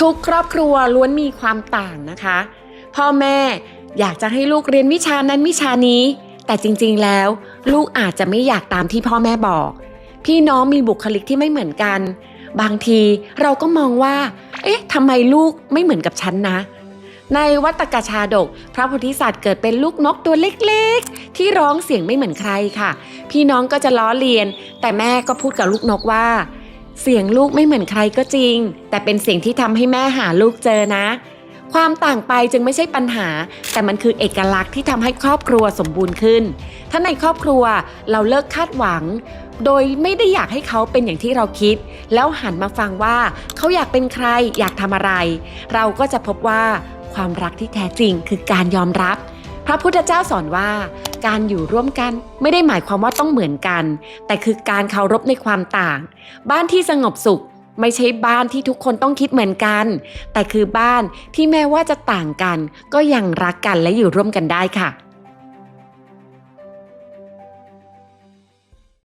ทุกครอบครัวล้วนมีความต่างนะคะ พ่อแม่อยากจะให้ลูกเรียนวิชานั้นวิชานี้ แต่จริงๆแล้ว ลูกอาจจะไม่อยากตามที่พ่อแม่บอก พี่น้องมีบุคลิกที่ไม่เหมือนกัน บางทีเราก็มองว่า เอ๊ะทำไมลูกไม่เหมือนกับฉันนะ ในวัตกชาดก พระโพธิสัตว์เกิดเป็นลูกนกตัวเล็กๆ ที่ร้องเสียงไม่เหมือนใครค่ะ พี่น้องก็จะล้อเลียน แต่แม่ก็พูดกับลูกนกว่า เสียงลูกไม่เหมือนใครก็จริง แต่เป็นเสียงที่ทำให้แม่หาลูกเจอนะ ความต่างไปจึงไม่ใช่ปัญหา แต่มันคือเอกลักษณ์ที่ทำให้ครอบครัวสมบูรณ์ขึ้น ถ้าในครอบครัวเราเลิกคาดหวัง โดยไม่ได้อยากให้เขาเป็นอย่างที่เราคิด แล้วหันมาฟังว่า เขาอยากเป็นใครอยากทำอะไร เราก็จะพบว่าความรักที่แท้จริงคือการยอมรับ พระพุทธเจ้าสอนว่า การอยู่ร่วมกันไม่ได้หมายความว่าต้องเหมือนกัน แต่คือการเคารพในความต่าง บ้านที่สงบสุขไม่ใช่บ้านที่ทุกคนต้องคิดเหมือนกัน แต่คือบ้านที่แม้ว่าจะต่างกัน ก็ยังรักกันและอยู่ร่วมกันได้ค่ะ